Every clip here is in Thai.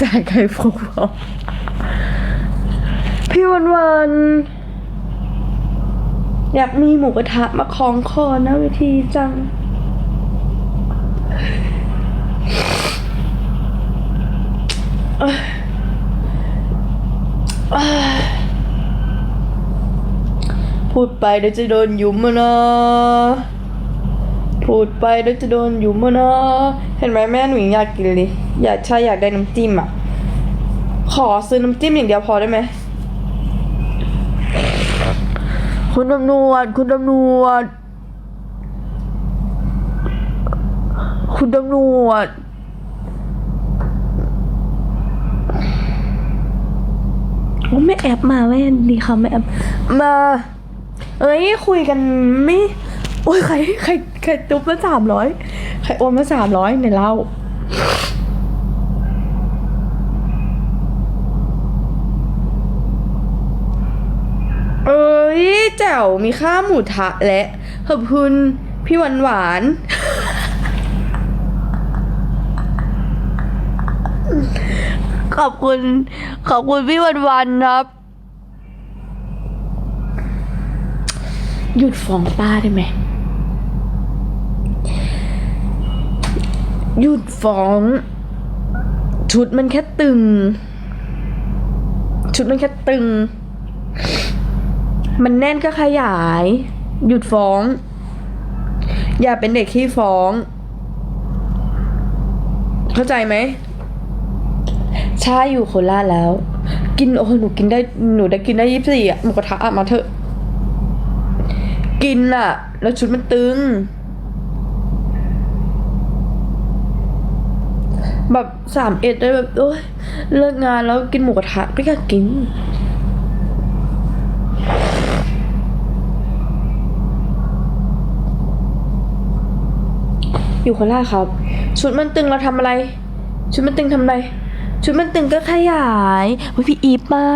สายไข่ฟงฟองพี่วันวันอยากมีหมูกระทะมาคล้องคอนะเวทีจัง พูดไปเดี๋ยวจะโดนยุมมานะ พูดไปเดี๋ยวจะโดนหยุมมานะเห็นไหมแม่หนูยังอยากกินเลย อยากใช่อยากได้น้ำจิ้มอะ ขอซื้อน้ำจิ้มอย่างเดียวพอได้ไหมคุณตำรวจคุณตำรวจคุณตำรวจโอ้ไม่แอบมาแม่ดีค่ะไม่แอบมา เอ้ยคุยกันไม่ โอ้ยใครใครใครตุ๊บมาสามร้อยใครโอนมาสามร้อยในเล่าเอ้ยแจ๋วมีข้าหมูทะและขอบคุณพี่หวานหวานขอบคุณ ขอบคุณพี่วันวันครับ หยุดฟ้องป้าได้ไหม หยุดฟ้อง ชุดมันแค่ตึง ชุดมันแค่ตึง มันแน่นก็ขยาย หยุดฟ้อง อย่าเป็นเด็กขี้ฟ้อง เข้าใจไหมใช่อยู่โคราชแล้ว กินโอ้โหหนูกินได้หนูได้กินได้ยี่สิบสี่อะหมูกระทะอะมาเถอะ กินอะแล้วชุดมันตึง แบบสามเอ็ดได้แบบโอ้ยเลิกงานแล้วกินหมูกระทะก็อยากกินอยู่โคราชครับ ชุดมันตึงเราทำอะไร ชุดมันตึงทำอะไร ชุดมันตึงก็ขยายเฮ้ยพี่อีฟมา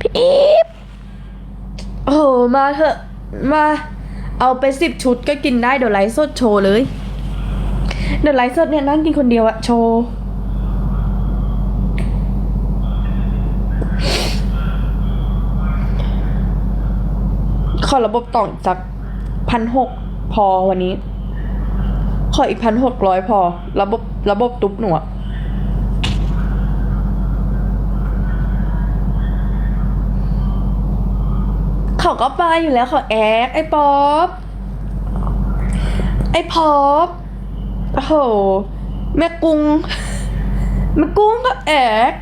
พี่อีฟโอ้มาเถอะ มาเอาไปสิบชุดก็กินได้เดี๋ยวไลฟ์สดโชว์เลย เดี๋ยวไลฟ์สดเนี่ยนั่งกินคนเดียวอะโชว์ขอระบบต่ออีกสักพันหกพอวันนี้ ขออีกพันหกร้อยพอ ระบบระบบตุ๊บหนูอะ เขาก็ไปอยู่แล้วเขาแอกไอ้ป๊อปไอ้ป๊อปโอ้โหแม่กุ้งแม่กุ้งก็แอก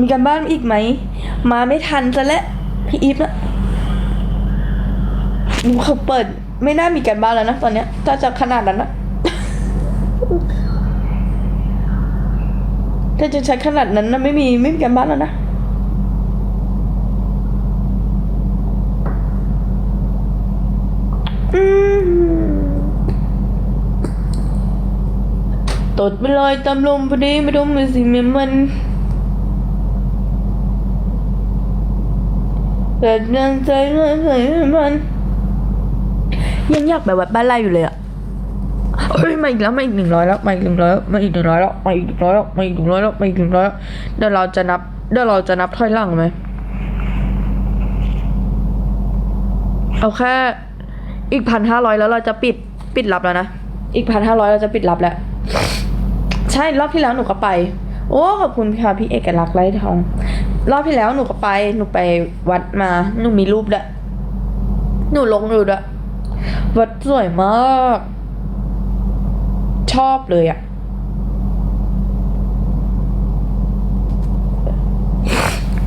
มีการบ้านอีกไหม มาไม่ทันซะแล้วพี่อีฟนะเขาเปิดไม่น่ามีกันบ้านแล้วนะตอนเนี้ยถ้าจะขนาดนั้นนะถ้าจะใช้ขนาดนั้นนะไม่มีไม่มีกันบ้านแล้วนะ ดไปเลยตามลมพอดีไม่ต้องมาสิเมมันเกิดเรื่องใจเรื่งใจมันยังอยากแบบแบบบ้านไรอยู่เลยอะเฮ้ยมาอีกแล้วมาอีกหนึ่งร้อยแล้วมาอีกหนึ่งร้อยมาอีกหนึ่งร้อยแล้วมาอีกหนึ่งร้อยแล้วมาอีกหนึ่งร้อยแล้วมาอีกหนึ่งร้อยแล้วเดี๋ยวเราจะนับเดี๋ยวเราจะนับถอยหลังไหมเอาแค่อีกพันห้าร้อยแล้วเราจะปิดปิดรับแล้วนะ อีกพันห้าร้อยเราจะปิดรับแล้ว ใช่รอบที่แล้วหนูก็ไป โอ้ขอบคุณค่ะพี่เอกลักษณ์ไร้ทอง รอบที่แล้วหนูก็ไป หนูไปวัดมา หนูมีรูปด้วยหนูลงรูปด้วยวัดสวยมาก ชอบเลยอะ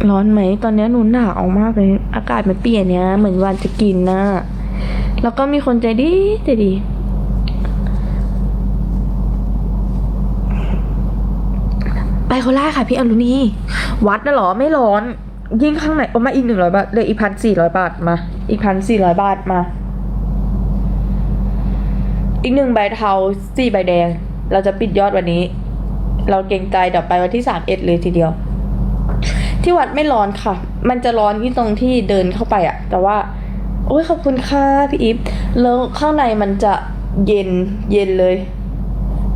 ร้อนไหม ตอนนี้หนูหนาวมากเลย อากาศมันเปลี่ยนเนี่ยเหมือนวันจะกินนะ แล้วก็มีคนใจดีใจดี ไปโคราชค่ะพี่อรุณี วัดน่ะหรอไม่ร้อน ยิ่งข้างในเอามาอีกหนึ่งร้อยบาทเลยอีกพันสี่ร้อยบาทมา อีกพันสี่ร้อยบาทมา อีกหนึ่งใบเทาสี่ใบแดง เราจะปิดยอดวันนี้ เราเกรงใจเดี๋ยวไปวันที่สามเอ็ดเลยทีเดียว ที่วัดไม่ร้อนค่ะ มันจะร้อนที่ตรงที่เดินเข้าไปอะแต่ว่า โอ้ยขอบคุณค่ะพี่อีฟแล้วข้างในมันจะเย็นเย็นเลย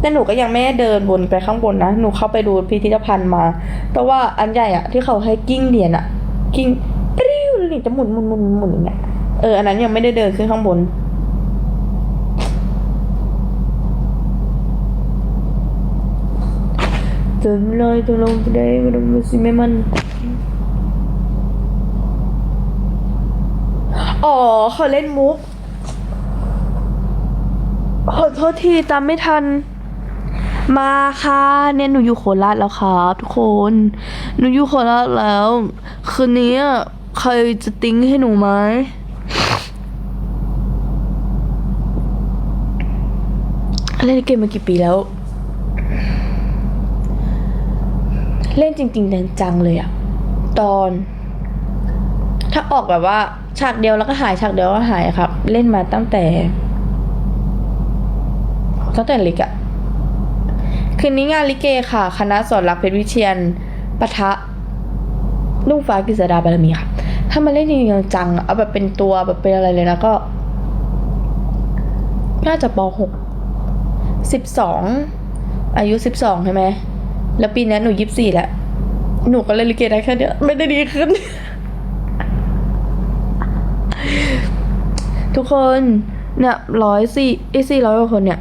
แต่หนูก็ยังไม่ได้เดินบนไปข้างบนนะ หนูเข้าไปดูพิพิธภัณฑ์มา แต่ว่าอันใหญ่อะที่เขาให้กิ้งเหรียญอะกิ้งปริ้วเหรียจะหมุนหมุนหมุนหมุนอย่างเงี้ยเอออันนั้นยังไม่ได้เดินขึ้นข้างบน เดินเลยตัวลงไปได้ไม่ต้องมาสิแม่มันอ๋อเขาเล่นมุกขอโทษทีตามไม่ทัน มาค่ะเนี่ยหนูอยู่โคราชแล้วครับทุกคน หนูอยู่โคราชแล้ว คืนนี้ใครจะติ้งให้หนูไหมเล่นเกมมากี่ปีแล้ว เล่นจริงๆจังๆเลยอะตอน ถ้าออกแบบว่า ฉากเดียวแล้วก็หายฉากเดียวก็หายครับ เล่นมาตั้งแต่ตั้งแต่เล็กอะ คืนนี้งานลิเกค่ะ คณะสอนรักเพชรวิเชียนปะทะลูกฟ้ากฤษดาบารมีค่ะ ถ้ามาเล่นจริงจังเอาแบบเป็นตัวแบบเป็นอะไรเลยนะก็ น่าจะปหกสิบสองอายุสิบสองใช่ไหม แล้วปีนี้หนูยี่สิบสี่แล้ว หนูก็เล่นลิเกได้แค่เนี้ยไม่ได้ดีขึ้น ทุกคนเนี่ยร้อยสี่ไอ้สี่ร้อยกว่าคนเนี่ย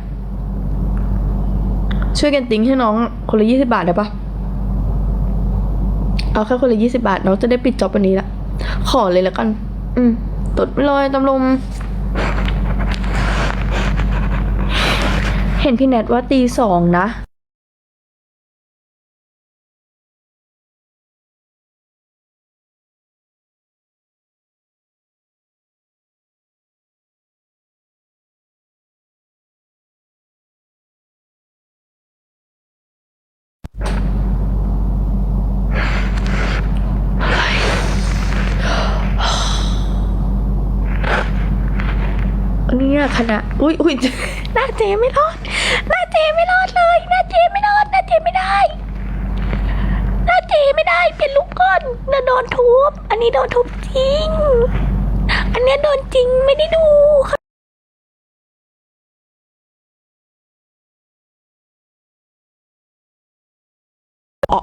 ช่วยกันติ้งให้น้องคนละยี่สิบาทได้ปะเอาแค่คนละยี่สิบาท น้องจะได้ปิดจ็อบวันนี้ละ ขอเลยแล้วกัน อืมตดไม่ลอยตำลม เห็นพี่แนทว่าตีสองนะ เนี่ยคณะอุ้ยอุ้ยหน้าเจไม่รอด หน้าเจไม่รอดเลย หน้าเจไม่รอด หน้าเจไม่ได้ หน้าเจไม่ได้ เปลี่ยนลุกก่อนน่าโดนทุบ อันนี้โดนทุบจริง อันเนี้ยโดนจริงไม่ได้ดูค่ะอ๋อ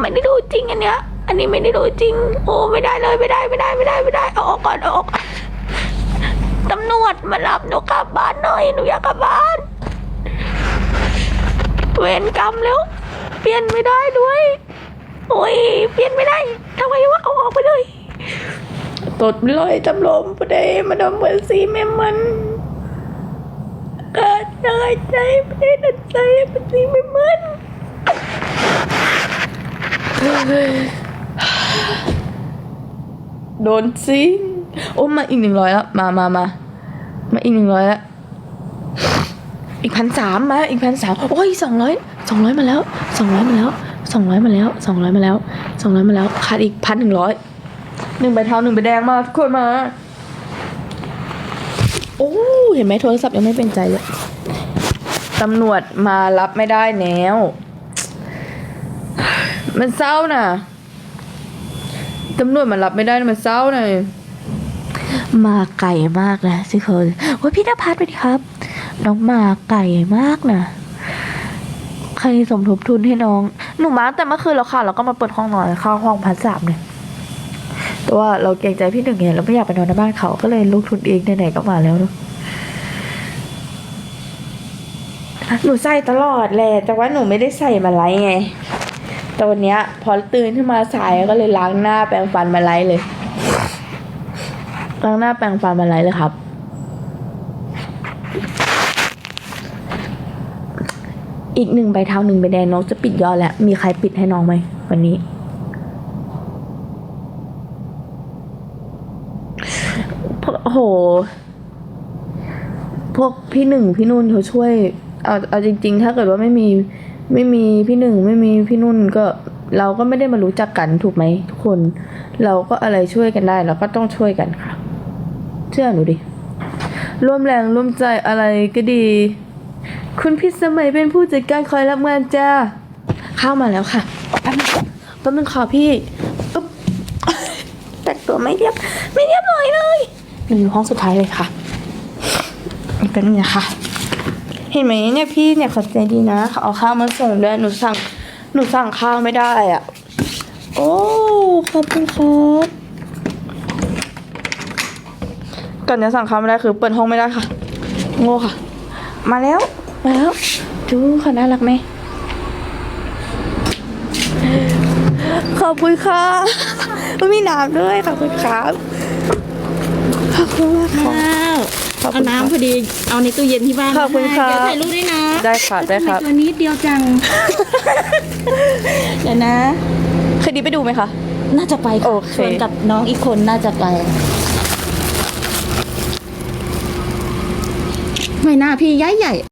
ไม่ได้ดูจริงอันเนี้ย อันนี้ไม่ได้ดูจริง โอ้ไม่ได้เลยไม่ได้ไม่ได้ไม่ได้ไม่ได้เอาออกก่อนเอาออก ตำรวจมารับหนูกลับบ้านหน่อยหนูอยากกลับบ้าน เวรกรรมแล้ว เปลี่ยนไม่ได้ด้วย โอ้ยเปลี่ยนไม่ได้ทำไมวะเอาออกไปเลยตดลอยตำลมปะเดมาดมเหมือนสีแม่มันเกิดเลยใจไม่ได้ดันใจเป็นสีแม่มันโดนซิง โอ้มาอีกหนึ่งร้อยแล้ว มามามามาอีกหนึ่งร้อยแล้ว อีกพันสามมาอีกพันสามโอ้ยสองร้อยสองร้อยมาแล้วสองร้อยมาแล้วสองร้อยมาแล้วสองร้อยมาแล้วสองร้อยมาแล้วขาดอีกพันหนึ่งร้อยหนึ่งใบเทาหนึ่งใบแดงมาทุกคนมาโอ้เห็นไหมโทรศัพท์ยังไม่เป็นใจเลยตำรวจมารับไม่ได้แล้ว มันเศร้าน่ะตำรวจมารับไม่ได้นะมันเศร้าหน่อย มาไก่มากนะสิคนโอ้ยพี่นภัสสวัสดีครับ น้องมาไก่มากนะใครสมทบทุนให้น้อง หนูมาแต่เมื่อคืนแล้วค่ะแล้วก็มาเปิดห้องนอนเข้าห้องพันสามเลยแต่ว่าเราเกรงใจพี่หนึ่งไงเราไม่อยากไปนอนในบ้านเขาก็เลยลงทุนเองไหนๆก็มาแล้วเนอะหนูใส่ตลอดแหละแต่ว่าหนูไม่ได้ใส่มาไลไงแต่วันเนี้ย พอตื่นขึ้นมาสายก็เลยล้างหน้าแปรงฟันมาไลเลย ล้างหน้าแปรงฟันมาไลฟ์เลยครับ อีกหนึ่งใบเท้าหนึ่งใบแดงน้องจะปิดยอดแล้ว มีใครปิดให้น้องไหมวันนี้ โอ้โห พวกพี่หนึ่งพี่นุ่นเขาช่วย เอาเอาจริง ๆ ถ้าเกิดว่าไม่มีไม่มีพี่หนึ่งไม่มีพี่นุ่นก็เราก็ไม่ได้มารู้จักกันถูกไหมทุกคน เราก็อะไรช่วยกันได้ เราก็ต้องช่วยกันค่ะ เชื่อหนูดิ ร่วมแรงร่วมใจอะไรก็ดี คุณพิสมัยเป็นผู้จัดการคอยรับงานจ้าเข้ามาแล้วค่ะแป๊บนึงแป๊บนึงค่ะพี่อึ๊บแต่งตัวไม่เรียบ ไม่เรียบร้อยเลยหนูอยู่ห้องสุดท้ายเลยค่ะเป็นไงคะเห็นไหมเนี่ยพี่เนี่ยเขาใจดีนะเขาเอาข้าวมาส่งด้วยหนูสั่งหนูสั่งข้าวไม่ได้อะ โอ้ขอบคุณครับ ก่อนจะสั่งข้าวไม่ได้คือเปิดห้องไม่ได้ค่ะ โง่ค่ะ มาแล้ว มาแล้ว ดูเขาน่ารักไหม ขอบคุณค่ะมีน้ำด้วยขอบคุณครับ ขอบคุณมากค่ะ ข้าวขอบเอาคุณค่ะน้ำพอดีเอาในตู้เย็นที่บ้านขอบคุณให้ครับเดี๋ยวถ่ายรูปด้วยนะได้ค่ะได้ครับ ทำมตัวนี้เดียวจัง เดี๋ยวนะ เคยดีไปดูไหมคะ น่าจะไปค่ะโอเคชวนกับน้องอีกคนน่าจะไป ไม่น่าพี่ย้ายใหญ่